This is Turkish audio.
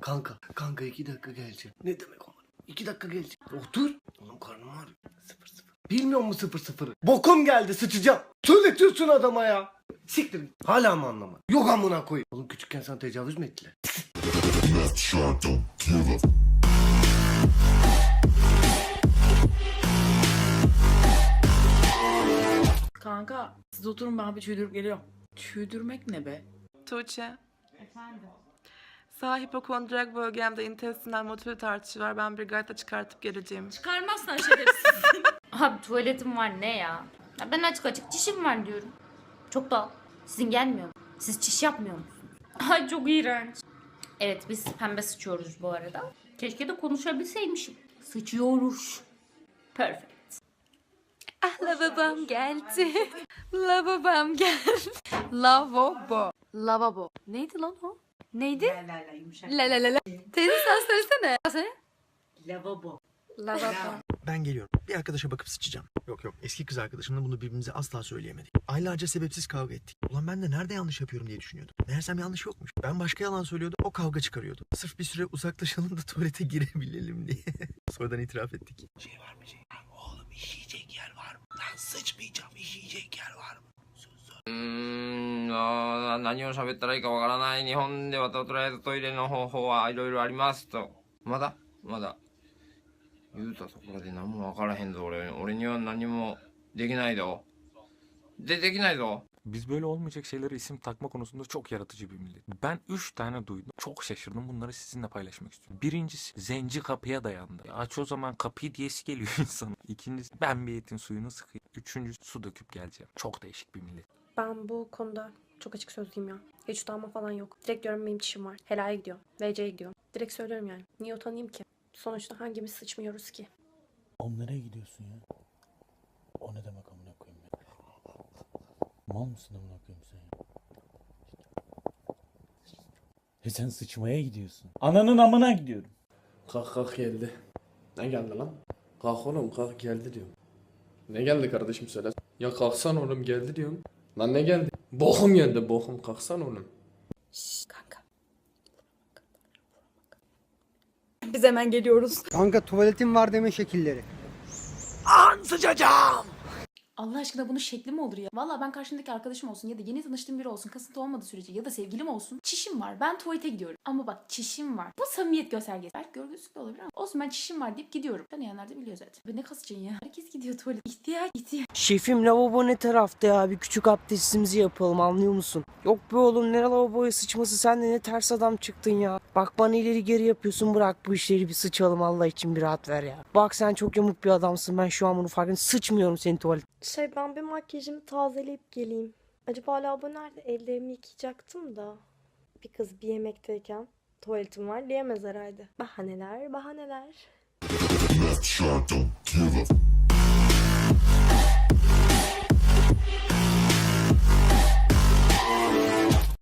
Kanka, kanka iki dakika geleceğim. Ne demek o? İki dakika geleceğim. Otur. Oğlum karnım ağrıyor. Sıfır sıfır. Bilmiyor musun sıfır sıfırı? Bokum geldi sıçacağım. Söyletiyorsun adama ya. Siktir. Hala mı anlamadın? Yok amına koyayım. Oğlum küçükken sana tecavüz mü ettiler? Kanka siz oturun ben bir çüydürüp geliyorum. Çüydürmek ne be? Tuğçe. Efendim? Sağ hipokondriyak bölgemde intestinal motilite artışı var. Ben bir gayta çıkartıp geleceğim. Çıkarmazsan şerefsiz. Abi tuvaletim var ne ya? ya? Ben açık açık çişim var diyorum. Çok da sizin gelmiyor mu? Siz çiş yapmıyor musunuz? Ay çok iğrenç. Evet biz pembe sıçıyoruz bu arada. Keşke de konuşabilseymişim. Sıçıyoruz. Perfect. Ah lavabom geldi. lavabom geldi. Lavabo. Lavabo. Neydi lan o? Neydi? La la la yumuşak. La la la la. Teyze sen söylesene. Sen? Lavabo. Lavabo. Ben geliyorum. Bir arkadaşa bakıp sıçacağım. Yok yok eski kız arkadaşımla bunu birbirimize asla söyleyemedik. Aylarca sebepsiz kavga ettik. Ulan ben de nerede yanlış yapıyorum diye düşünüyordum. Meğersem yanlış yokmuş. Ben başka yalan söylüyordum. O kavga çıkarıyordu. Sırf bir süre uzaklaşalım da tuvalete girebilelim diye. Sonradan itiraf ettik. Şey var mı şey? Oğlum işeyecek yer var mı? Lan sıçmayacağım işeyecek yer var mı? うーんあー何を喋ったらいいかわからない日本ではとりあえずトイレの方法はいろいろありますとまだまだ言うたところで何もわからへんぞ俺俺には何もできないぞでできないぞ Biz böyle olmayacak şeylere isim takma konusunda çok yaratıcı bir millet. Ben 3 tane duydum. Çok şaşırdım. Bunları sizinle paylaşmak istiyorum. Birincisi zenci kapıya dayandı. Ya Aç o zaman kapıyı diyesi geliyor insanın. İkincisi ben bir etin suyunu sıkayım. Üçüncüsü su döküp geleceğim. Çok değişik bir millet. Ben bu konuda çok açık sözlüyüm ya. Hiç utanma falan yok. Direkt diyorum benim çişim var. Helaya gidiyorum. VC'ye gidiyorum. Direkt söylüyorum yani. Niye utanayım ki? Sonuçta hangimiz sıçmıyoruz ki? Oğlum nereye gidiyorsun ya? O ne demek amına koyayım ya? Mal mısın amına koyayım sen ya? E sen sıçmaya gidiyorsun. Ananın amına gidiyorum. Kalk kalk geldi. Ne geldi lan? Kalk oğlum kalk geldi diyorum. Ne geldi kardeşim söyle. Ya kalksan oğlum geldi diyorum. Lan ne geldi? Bokum geldi bokum kalksan oğlum. Kanka. Biz hemen geliyoruz. Kanka tuvaletim var deme şekilleri. An sıçacağım. Allah aşkına bunun şekli mi olur ya? Valla ben karşımdaki arkadaşım olsun ya da yeni tanıştığım biri olsun kasıntı olmadığı sürece ya da sevgilim olsun. Çişim var ben tuvalete gidiyorum. Ama bak çişim var. Bu samimiyet göstergesi. Belki görgüsüzlük de olabilir ama olsun ben çişim var deyip gidiyorum. Tanıyanlar da biliyor zaten. Ben ne kasacaksın ya? Herkes gidiyor tuvalete. İhtiyaç ihtiyaç. Şefim lavabo ne tarafta ya? Bir küçük abdestimizi yapalım anlıyor musun? Yok be oğlum ne lavaboya sıçması sen de ne ters adam çıktın ya. Bak bana ileri geri yapıyorsun bırak bu işleri bir sıçalım Allah için bir rahat ver ya. Bak sen çok yamuk bir adamsın ben şu an bunu farkında sıçmıyorum senin tuvalet. Şey ben bir makyajımı tazeleyip geleyim. Acaba lavabo nerede? Ellerimi yıkayacaktım da. Bir kız bir yemekteyken tuvaletim var diyemez herhalde. Bahaneler bahaneler.